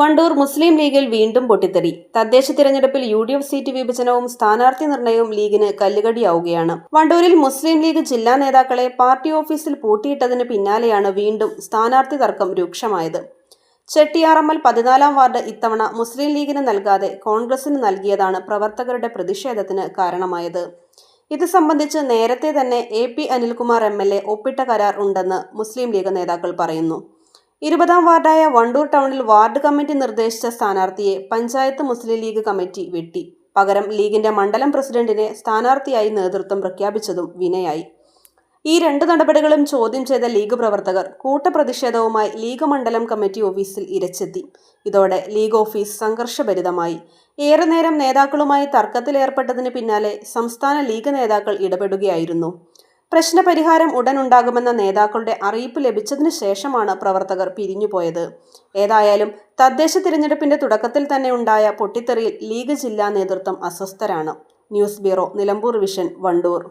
വണ്ടൂർ മുസ്ലിം ലീഗിൽ വീണ്ടും പൊട്ടിത്തെറി. തദ്ദേശ തിരഞ്ഞെടുപ്പിൽ യു ഡി എഫ് സീറ്റ് വിഭജനവും സ്ഥാനാർത്ഥി നിർണയവും ലീഗിന് കല്ലുകടിയാവുകയാണ്. വണ്ടൂരിൽ മുസ്ലിം ലീഗ് ജില്ലാ നേതാക്കളെ പാർട്ടി ഓഫീസിൽ പൂട്ടിയിട്ടതിന് പിന്നാലെയാണ് വീണ്ടും സ്ഥാനാർത്ഥി തർക്കം രൂക്ഷമായത്. ചെട്ടിയാറമ്മൽ പതിനാലാം വാർഡ് ഇത്തവണ മുസ്ലിം ലീഗിന് നൽകാതെ കോൺഗ്രസിന് നൽകിയതാണ് പ്രവർത്തകരുടെ പ്രതിഷേധത്തിന് കാരണമായത്. ഇത് സംബന്ധിച്ച് നേരത്തെ തന്നെ A P Anilkumar M L A ഒപ്പിട്ട കരാർ ഉണ്ടെന്ന് മുസ്ലിം ലീഗ് നേതാക്കൾ പറയുന്നു. ഇരുപതാം വാർഡായ വണ്ടൂർ ടൗണിൽ വാർഡ് കമ്മിറ്റി നിർദ്ദേശിച്ച സ്ഥാനാർത്ഥിയെ പഞ്ചായത്ത് മുസ്ലിം ലീഗ് കമ്മിറ്റി വെട്ടി. പകരം ലീഗിന്റെ മണ്ഡലം പ്രസിഡന്റിനെ സ്ഥാനാർത്ഥിയായി നേതൃത്വം പ്രഖ്യാപിച്ചതും വിനയായി. ഈ രണ്ട് നടപടികളും ചോദ്യം ചെയ്ത ലീഗ് പ്രവർത്തകർ കൂട്ടപ്രതിഷേധവുമായി ലീഗ് മണ്ഡലം കമ്മിറ്റി ഓഫീസിൽ ഇരച്ചെത്തി. ഇതോടെ ലീഗ് ഓഫീസ് സംഘർഷഭരിതമായി. ഏറെ നേരം നേതാക്കളുമായി തർക്കത്തിലേർപ്പെട്ടതിന് പിന്നാലെ സംസ്ഥാന ലീഗ് നേതാക്കൾ ഇടപെടുകയായിരുന്നു. പ്രശ്നപരിഹാരം ഉടൻ ഉണ്ടാകുമെന്ന നേതാക്കളുടെ അറിയിപ്പ് ലഭിച്ചതിന് ശേഷമാണ് പ്രവർത്തകർ പിരിഞ്ഞുപോയത്. ഏതായാലും തദ്ദേശ തിരഞ്ഞെടുപ്പിന്റെ തുടക്കത്തിൽ തന്നെ ഉണ്ടായ പൊട്ടിത്തെറിയിൽ ലീഗ് ജില്ലാ നേതൃത്വം അസ്വസ്ഥരാണ്. News bureau Nilambur vision Wandoor.